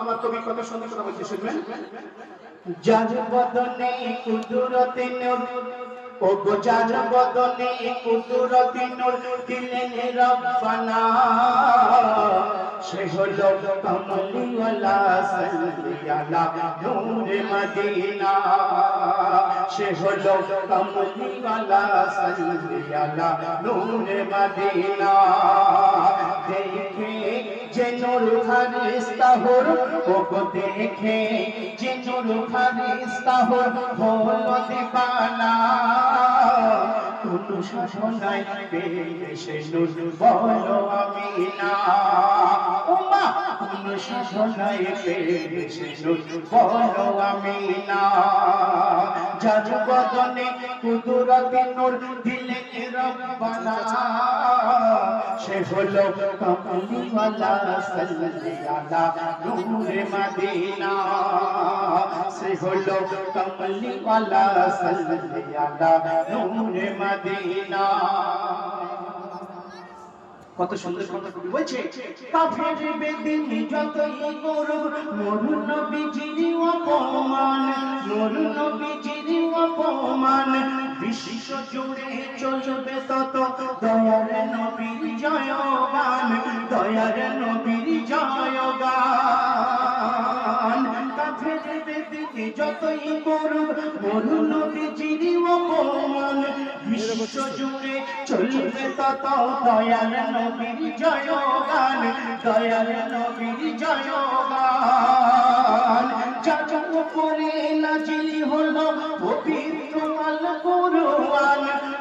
আমার কবি কত সুন্দর কথা বলছে শুনবেন। যার বদনে কুদরতে নূর, ও গো যার বদনে কুদরতে নূর দিলেন রব্বানা। সে হলো কমলিওয়ালা সাল্লিয়ালা নূরে মদিনা। সে হলো কমলিওয়ালা সাল্লিয়ালা নূরে মদিনা। দেখে হোর দেখে যে নূর ফারিস্তা হোর হলো দিবানা কোন পেয়ে সে নুন বলো নূর বলো আমি না যার বদনে কুদরতি নূর দিলে রব্বানা। সে হলো কমলিওয়ালা সাল্লাল্লাহু নূরে মদিনা। সে হলো কমলিওয়ালা সাল্লাল্লাহু নূরে মদিনা। কত সুন্দর কথা কবি বলছে অপমান মোর নবীজির বিশ্ব জুড়ে চলবে তত দয়ার নবীর জয়গান যতই করুক মোর নবীজির অপমান বিশ্ব জুড়ে চলবে তত দয়ার নবীর জয়গান দয়ার নবীর জয়গান। পবিত্র আল কুরআন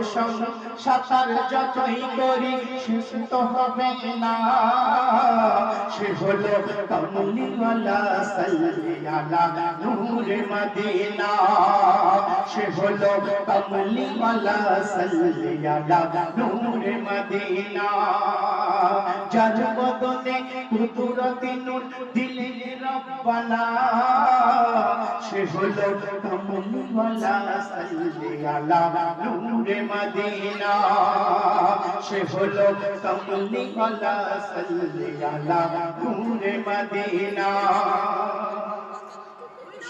কোশম সাতার যতই করি, সুস্থ হবে না। সে হলো কমলিওয়ালা সাল্লিয়ালা নূরে মদিনা। সে হলো কমলিওয়ালা সাল্লিয়ালা নূরে মদিনা। যার বদনে কুদরতি নূর দিলে রব্বানা। সে হলো কমলিওয়ালা সাল্লিয়ালা নূরে মদিনা। সে হলো কমলিওয়ালা সাল্লিয়ালা নূরে মদিনা।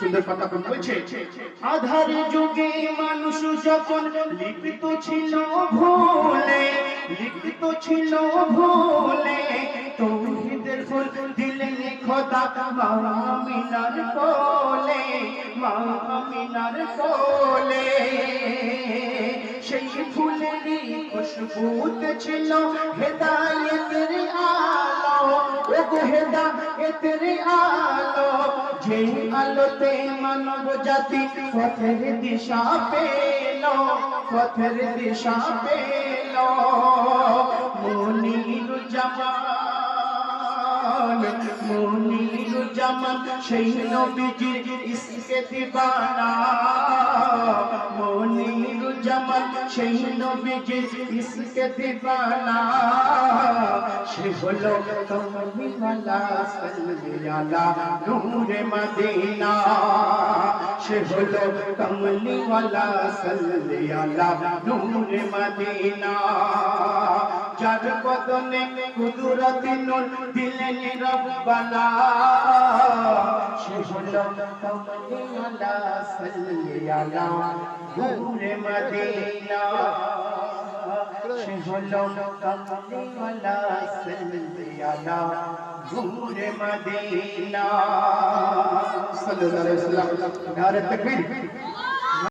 সুন্দর কথা বলছে। আধার যুগে মানুষ যখন লিপ্ত ছিল ভুলে, লিপ্ত ছিল ভুলে, তৌহিদের ফুল দিলেন খোদা মামিনার কোলে মামিনার কোলে। সেই ফুলেরই খুশবুতে ছিল হেদায়েতের আলো। ও গো হেদায়েতের আলো যে আলোতে মানব জাতি পথের দিশা পেল, পথের দিশা পেল। মনির জামান মনির জামান সেই নবীজির ইসকে দিবানা। মনির জামান সেই নবীজির ইসকে দিবানা। সে হলো কমলিওয়ালা সাল্লিয়ালা নূরে মদিনা। সে হলো কমলিওয়ালা আলা নূর মদিনা। যার বদনে কুদরতি নূর দিলেন রব্বানা। সে হলো কমলিওয়ালা আলা নূর মদিনা। সে হলো। কমলিওয়ালা সাল্লিয়ালা মদিনা সাল্লাল্লাহু আলাইহি ওয়াসাল্লাম। নারে তাকবীর।